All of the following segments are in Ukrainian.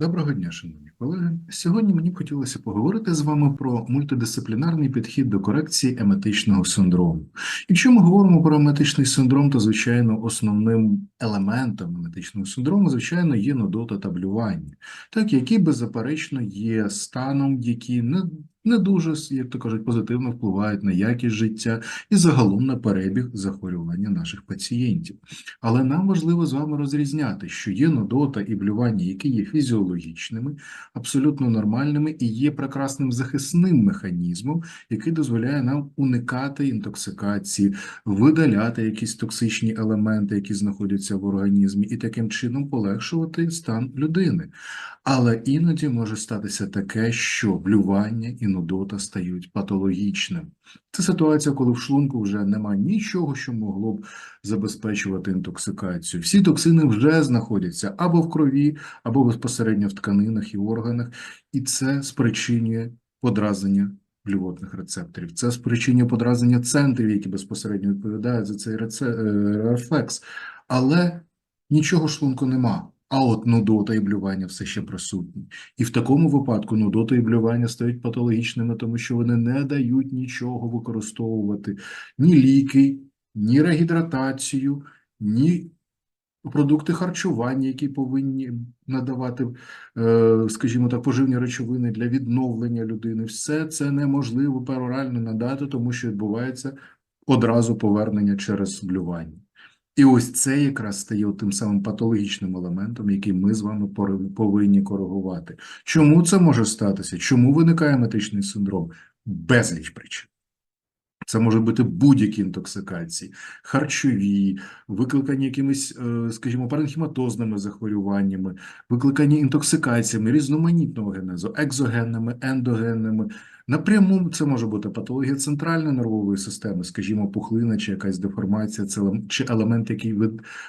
Доброго дня, шановні колеги. Сьогодні мені б хотілося поговорити з вами про мультидисциплінарний підхід до корекції еметичного синдрому. Якщо ми говоримо про еметичний синдром, то, звичайно, основним елементом еметичного синдрому, звичайно, є нудота таблювання, так, які, беззаперечно, є станом, які не, не дуже, як то кажуть, позитивно впливають на якість життя і загалом на перебіг захворювання наших пацієнтів. Але нам важливо з вами розрізняти, що є нудота і блювання, які є фізіологічними, абсолютно нормальними і є прекрасним захисним механізмом, який дозволяє нам уникати інтоксикації, видаляти якісь токсичні елементи, які знаходяться в організмі, і таким чином полегшувати стан людини. Але іноді може статися таке, що блювання і нудота стають патологічними. Це ситуація, коли в шлунку вже немає нічого, що могло б забезпечувати інтоксикацію. Всі токсини вже знаходяться або в крові, або безпосередньо в тканинах і органах, і це спричинює подразнення блювотних рецепторів. Це спричинює подразнення центрів, які безпосередньо відповідають за цей е, рефлекс. Але нічого шлунку нема. А от нудота і блювання все ще присутні. І в такому випадку нудота і блювання стають патологічними, тому що вони не дають нічого використовувати, ні ліки, ні регідратацію, ні продукти харчування, які повинні надавати, е, скажімо так, поживні речовини для відновлення людини. Все це неможливо перорально надати, тому що відбувається одразу повернення через блювання. І ось це якраз стає тим самим патологічним елементом, який ми з вами повинні коригувати. Чому це може статися? Чому виникає метичний синдром? Безліч причин. Це можуть бути будь-які інтоксикації, харчові, викликані якимись, е, скажімо, паренхіматозними захворюваннями, викликані інтоксикаціями різноманітного генезу, екзогенними, ендогенними. Напряму це може бути патологія центральної нервової системи, скажімо, пухлина чи якась деформація, чи елемент, який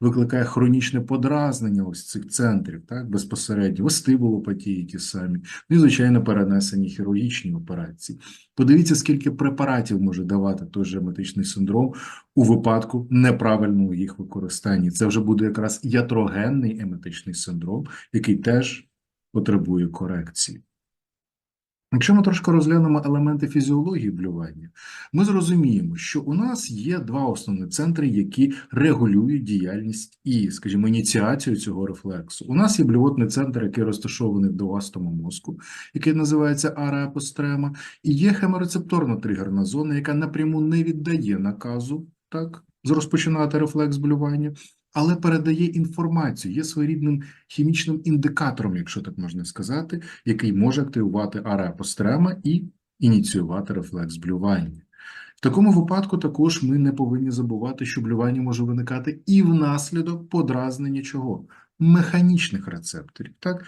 викликає хронічне подразнення ось цих центрів, так, безпосередньо, вестибулопатії ті самі, ну і, звичайно, перенесені хірургічні операції. Подивіться, скільки препаратів може давати той же еметичний синдром у випадку неправильного їх використання. Це вже буде якраз ятрогенний еметичний синдром, який теж потребує корекції. Якщо ми трошки розглянемо елементи фізіології блювання, ми зрозуміємо, що у нас є два основні центри, які регулюють діяльність і, скажімо, ініціацію цього рефлексу. У нас є блювотний центр, який розташований в довгастому мозку, який називається ареапострема, і є хеморецепторна тригерна зона, яка напряму не віддає наказу так, розпочинати рефлекс блювання, але передає інформацію, є своєрідним хімічним індикатором, якщо так можна сказати, який може активувати ареапострема і ініціювати рефлекс блювання. В такому випадку також ми не повинні забувати, що блювання може виникати і внаслідок подразнення чого? Механічних рецепторів. Так?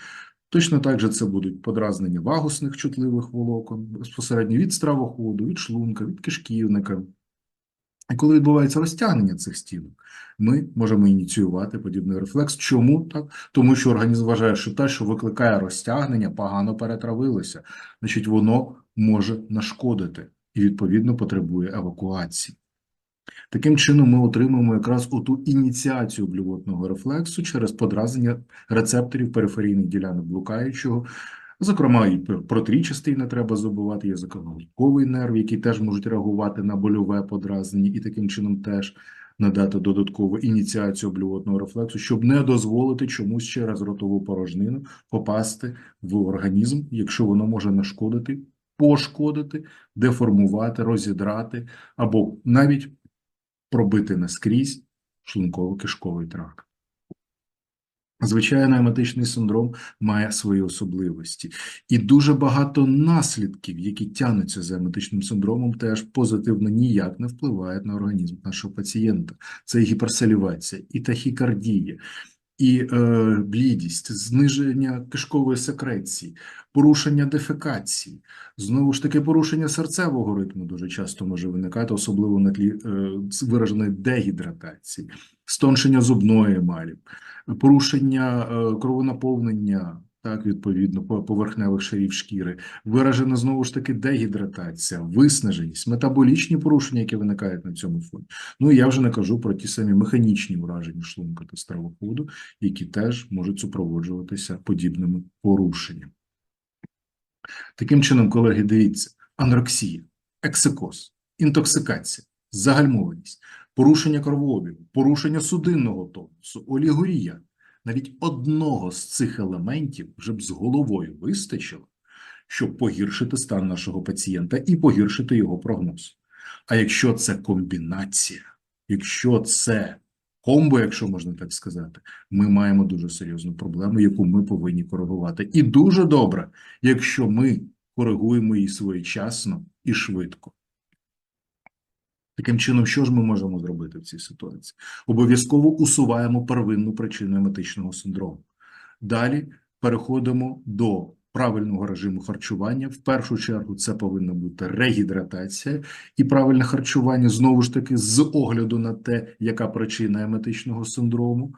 Точно так же це будуть подразнення вагусних чутливих волокон, безпосередньо від стравоходу, від шлунка, від кишківника. І коли відбувається розтягнення цих стінок, ми можемо ініціювати подібний рефлекс. Чому так? Тому що організм вважає, що те, що викликає розтягнення, погано перетравилося, значить, воно може нашкодити і, відповідно, потребує евакуації. Таким чином, ми отримуємо якраз оту ініціацію блювотного рефлексу через подразнення рецепторів периферійних ділянок блукаючого, Зокрема, і протрічастий не треба забувати, є заколотковий нерв, які теж можуть реагувати на больове подразнення, і таким чином теж надати додаткову ініціацію блювотного рефлексу, щоб не дозволити чомусь через ротову порожнину попасти в організм, якщо воно може нашкодити, пошкодити, деформувати, розідрати або навіть пробити наскрізь шлунково-кишковий тракт. Звичайно, еметичний синдром має свої особливості, і дуже багато наслідків, які тягнуться за еметичним синдромом, теж позитивно ніяк не впливають на організм нашого пацієнта. Це і гіперсалівація, і тахікардія, і е, блідість, зниження кишкової секреції, порушення дефекації, знову ж таки, порушення серцевого ритму дуже часто може виникати, особливо на тлі е, вираженої дегідратації, стоншення зубної емалі порушення е, кровонаповнення так, відповідно, по- поверхневих шарів шкіри, виражена знову ж таки дегідратація, виснаженість, метаболічні порушення, які виникають на цьому фоні. Ну я вже не кажу про ті самі механічні ураження шлунка та стравоходу, які теж можуть супроводжуватися подібними порушеннями. Таким чином, колеги, дивіться, анорексія, ексикоз, інтоксикація, загальмованість, порушення кровообігу, порушення судинного тонусу, олігорія. Навіть одного з цих елементів вже б з головою вистачило, щоб погіршити стан нашого пацієнта і погіршити його прогноз. А якщо це комбінація, якщо це комбо, якщо можна так сказати, ми маємо дуже серйозну проблему, яку ми повинні коригувати. І дуже добре, якщо ми коригуємо її своєчасно і швидко. Таким чином, що ж ми можемо зробити в цій ситуації? Обов'язково усуваємо первинну причину еметичного синдрому. Далі переходимо до правильного режиму харчування. В першу чергу це повинна бути регідратація і правильне харчування знову ж таки з огляду на те, яка причина еметичного синдрому.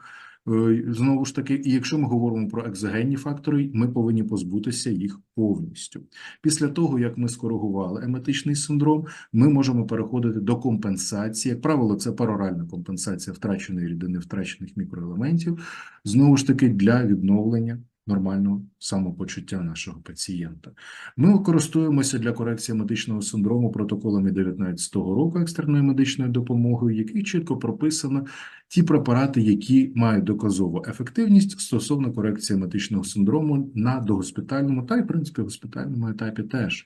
Е, Знову ж таки, і якщо ми говоримо про екзогенні фактори, ми повинні позбутися їх повністю. Після того, як ми скоригували еметичний синдром, ми можемо переходити до компенсації. Як правило, це пароральна компенсація втраченої рідини, втрачених мікроелементів, знову ж таки, для відновлення нормального самопочуття нашого пацієнта. Ми використовуємося для корекції медичного синдрому протоколами 19-го року екстреної медичної допомоги, в яких чітко прописано ті препарати, які мають доказову ефективність стосовно корекції медичного синдрому на догоспітальному та й, в принципі, госпітальному етапі теж.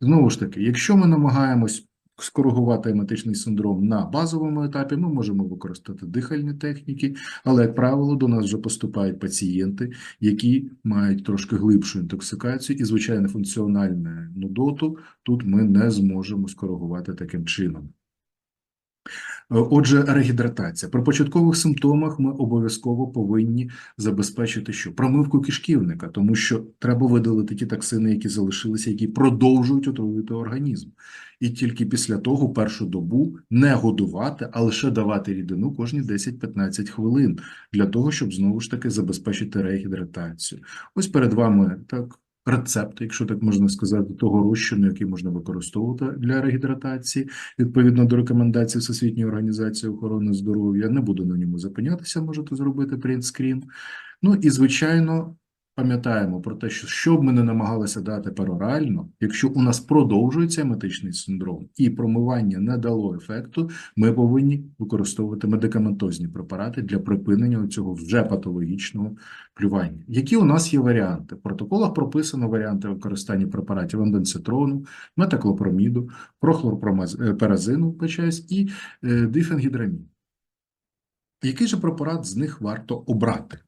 Знову ж таки, якщо ми намагаємось скоригувати еметичний синдром на базовому етапі, ми можемо використати дихальні техніки, але, як правило, до нас вже поступають пацієнти, які мають трошки глибшу інтоксикацію і, звичайно, функціональну нудоту тут ми не зможемо скоригувати таким чином. Е, Отже, регідратація. При початкових симптомах ми обов'язково повинні забезпечити що промивку кишківника, тому що треба видалити ті токсини, які залишилися, які продовжують отруювати організм. І тільки після того першу добу не годувати, а лише давати рідину кожні 10-15 хвилин для того, щоб знову ж таки забезпечити регідратацію. Ось перед вами так. Рецепт, якщо так можна сказати, того розчину, який можна використовувати для регідратації, відповідно до рекомендацій Всесвітньої організації охорони здоров'я. Не буду на ньому зупинятися, можете зробити принтскрін. Ну і звичайно, пам'ятаємо про те, що що б ми не намагалися дати перорально, якщо у нас продовжується еметичний синдром і промивання не дало ефекту, ми повинні використовувати медикаментозні препарати для припинення цього вже патологічного плювання. Які у нас є варіанти? В протоколах прописано варіанти використання препаратів енденцитрону, метаклопроміду, прохлорперазину, ПЧС і е, дифенгідрамін. Який же препарат з них варто обрати?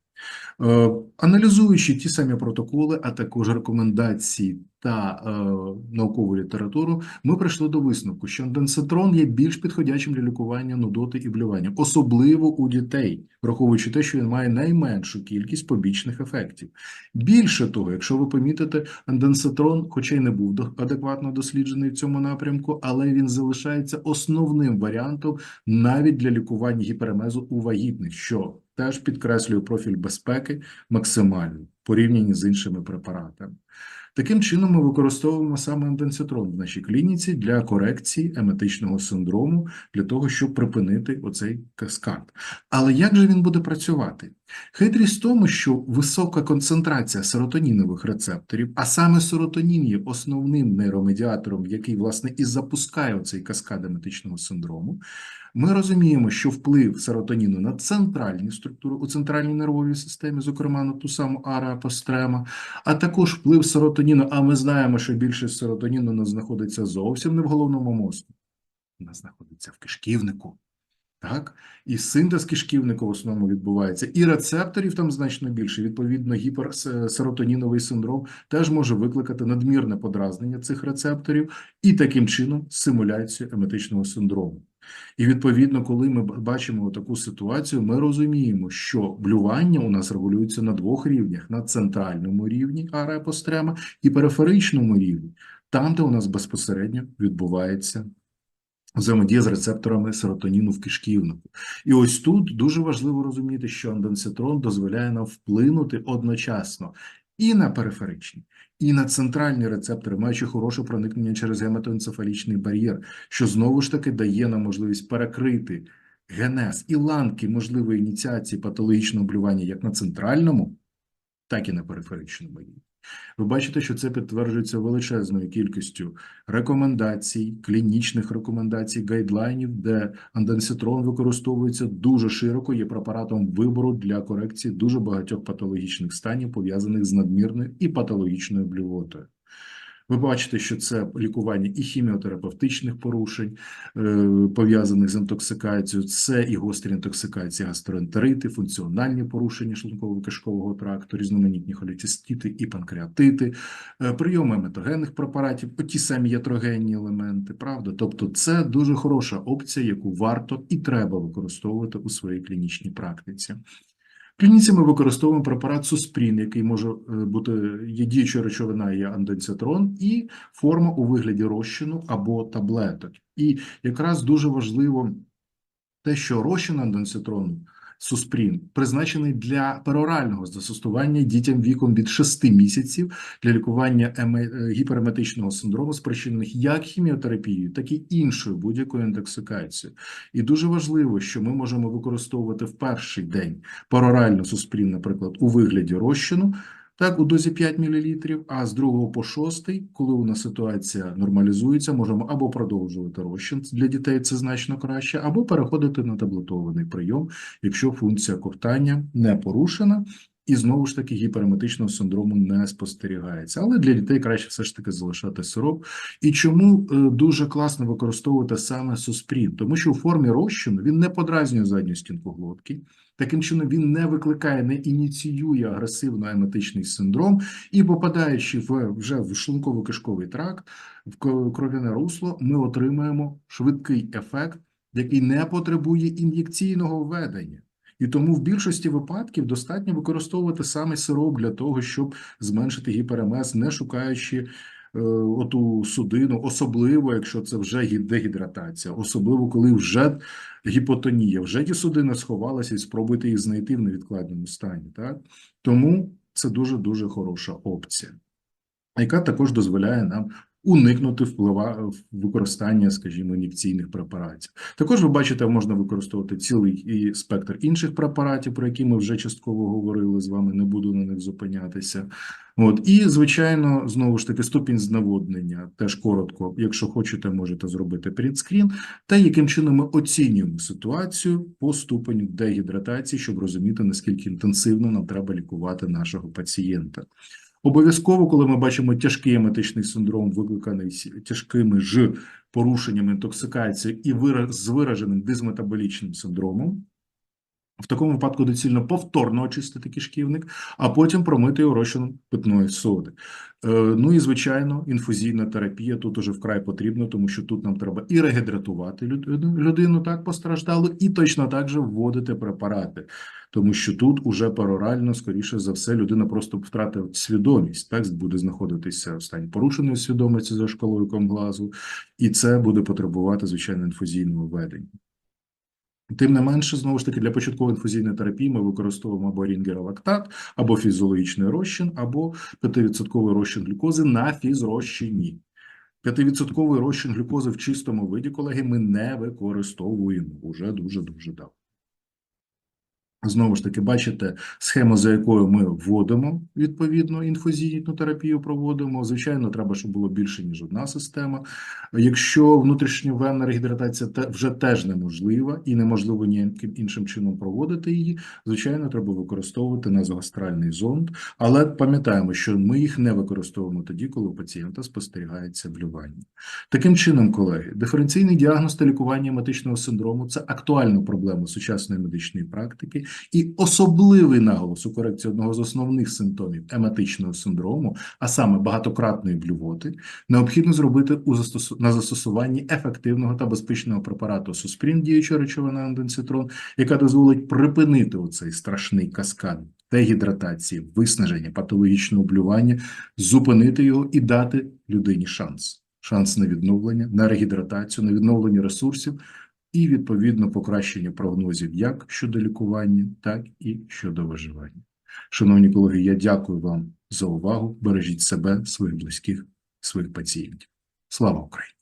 Е, Аналізуючи ті самі протоколи, а також рекомендації та е, наукову літературу, ми прийшли до висновку, що енденцитрон є більш підходячим для лікування нудоти і блювання, особливо у дітей, враховуючи те, що він має найменшу кількість побічних ефектів. Більше того, якщо ви помітите, енденцитрон, хоча й не був адекватно досліджений в цьому напрямку, але він залишається основним варіантом навіть для лікування гіперемезу у вагітних, що теж підкреслюю профіль безпеки максимально порівняні з іншими препаратами. Таким чином, ми використовуємо саме енденцитрон в нашій клініці для корекції еметичного синдрому, для того, щоб припинити оцей каскад. Але як же він буде працювати? Хитрість в тому, що висока концентрація серотонінових рецепторів, а саме серотонін є основним нейромедіатором, який, власне, і запускає цей каскад еметичного синдрому, ми розуміємо, що вплив серотоніну на центральні структури у центральній нервовій системі, зокрема на ту саму ара апострема, а також вплив серотоніну, а ми знаємо, що більшість серотоніну нас знаходиться зовсім не в головному мозку, нас знаходиться в кишківнику. Так, і синтез кишківнику в основному відбувається, і рецепторів там значно більше. Відповідно, гіперсеротоніновий синдром теж може викликати надмірне подразнення цих рецепторів і таким чином симуляцію еметичного синдрому. І відповідно, коли ми бачимо таку ситуацію, ми розуміємо, що блювання у нас регулюється на двох рівнях: на центральному рівні арепострема і периферичному рівні, там, де у нас безпосередньо відбувається взаємодія з рецепторами серотоніну в кишківнику. І ось тут дуже важливо розуміти, що анденцитрон дозволяє нам вплинути одночасно і на периферичні, і на центральні рецептори, маючи хороше проникнення через гематоенцефалічний бар'єр, що знову ж таки дає нам можливість перекрити генез і ланки можливої ініціації патологічного блювання як на центральному, так і на периферичному рівні. Ви бачите, що це підтверджується величезною кількістю рекомендацій, клінічних рекомендацій, гайдлайнів, де анденситрон використовується дуже широко, є препаратом вибору для корекції дуже багатьох патологічних станів, пов'язаних з надмірною і патологічною блювотою. Ви бачите, що це лікування і хіміотерапевтичних порушень, е, пов'язаних з інтоксикацією, це і гострі інтоксикації, гастроентерити, функціональні порушення шлунково-кишкового тракту, різноманітні холецистити і панкреатити, е, прийоми метогенних препаратів, ті самі ятрогенні елементи, правда? Тобто це дуже хороша опція, яку варто і треба використовувати у своїй клінічній практиці. Клініці ми використовуємо препарат Суспрін, який може е, бути є діюча речовина, є анденцитрон, і форма у вигляді розчину або таблеток. І якраз дуже важливо те, що розчин анденцитрону Суспрін призначений для перорального застосування дітям віком від 6 місяців для лікування е, гіпереметичного синдрому, спричинених як хіміотерапією, так і іншою будь-якою інтоксикацією. І дуже важливо, що ми можемо використовувати в перший день пероральну суспрін, наприклад, у вигляді розчину, так, у дозі 5 мл, а з 2 по 6, коли у нас ситуація нормалізується, можемо або продовжувати розчин, для дітей це значно краще, або переходити на таблетований прийом, якщо функція ковтання не порушена, і знову ж таки гіпереметичного синдрому не спостерігається. Але для дітей краще все ж таки залишати сироп. І чому е, дуже класно використовувати саме суспрін? Тому що у формі розчину він не подразнює задню стінку глотки. Таким чином він не викликає, не ініціює агресивно еметичний синдром, і попадаючи в вже в шлунково-кишковий тракт, в кров'яне русло, ми отримаємо швидкий ефект, який не потребує ін'єкційного введення. І тому в більшості випадків достатньо використовувати саме сироп для того, щоб зменшити гіперемез, не шукаючи е, оту судину, особливо якщо це вже дегідратація, особливо коли вже гіпотонія, вже ті судини сховалися, і спробуйте їх знайти в невідкладному стані. Так? Тому це дуже дуже хороша опція, яка також дозволяє нам уникнути вплива використання, скажімо, ін'єкційних препаратів. Також ви бачите, можна використовувати цілий і спектр інших препаратів, про які ми вже частково говорили з вами. Не буду на них зупинятися. От і звичайно, знову ж таки, ступінь зневоднення теж коротко. Якщо хочете, можете зробити принтскрін, та яким чином ми оцінюємо ситуацію по ступеню дегідратації, щоб розуміти наскільки інтенсивно нам треба лікувати нашого пацієнта. Обов'язково, коли ми бачимо тяжкий еметичний синдром, викликаний тяжкими ж порушеннями інтоксикації і з вираженим дизметаболічним синдромом, в такому випадку доцільно повторно очистити кишківник, а потім промити його розчином питної соди. Е, Ну і звичайно, інфузійна терапія тут уже вкрай потрібна, тому що тут нам треба і регідратувати людину, людину так постраждалу, і точно так же вводити препарати, тому що тут уже перорально, скоріше за все, людина просто втратить свідомість, так буде знаходитися в стані порушеної свідомості за шкалою комглазу, і це буде потребувати звичайно інфузійного введення. Тим не менше, знову ж таки, для початкової інфузійної терапії ми використовуємо або рінгеролактат, або фізіологічний розчин, або 5% розчин глюкози на фізрозчині. 5% розчин глюкози в чистому виді, колеги, ми не використовуємо уже дуже-дуже давно. Знову ж таки, бачите схему, за якою ми вводимо відповідно інфузійну терапію проводимо. Звичайно, треба, щоб було більше ніж одна система. Якщо внутрішньовенна регідратація вже теж неможлива і неможливо ніяким іншим чином проводити її, звичайно, треба використовувати назогастральний зонд. Але пам'ятаємо, що ми їх не використовуємо тоді, коли у пацієнта спостерігається блювання. Таким чином, колеги, диференційний діагноз та лікування ематичного синдрому це актуальна проблема сучасної медичної практики і особливий наголос у корекції одного з основних симптомів ематичного синдрому, а саме багатократної блювоти, необхідно зробити у застосу... на застосуванні ефективного та безпечного препарату Суспрін, діюча речовина анденцитрон, яка дозволить припинити оцей страшний каскад дегідратації, виснаження, патологічного блювання, зупинити його і дати людині шанс. Шанс на відновлення, на регідратацію, на відновлення ресурсів і відповідно покращення прогнозів як щодо лікування, так і щодо виживання. Шановні колеги, я дякую вам за увагу. Бережіть себе, своїх близьких, своїх пацієнтів. Слава Україні!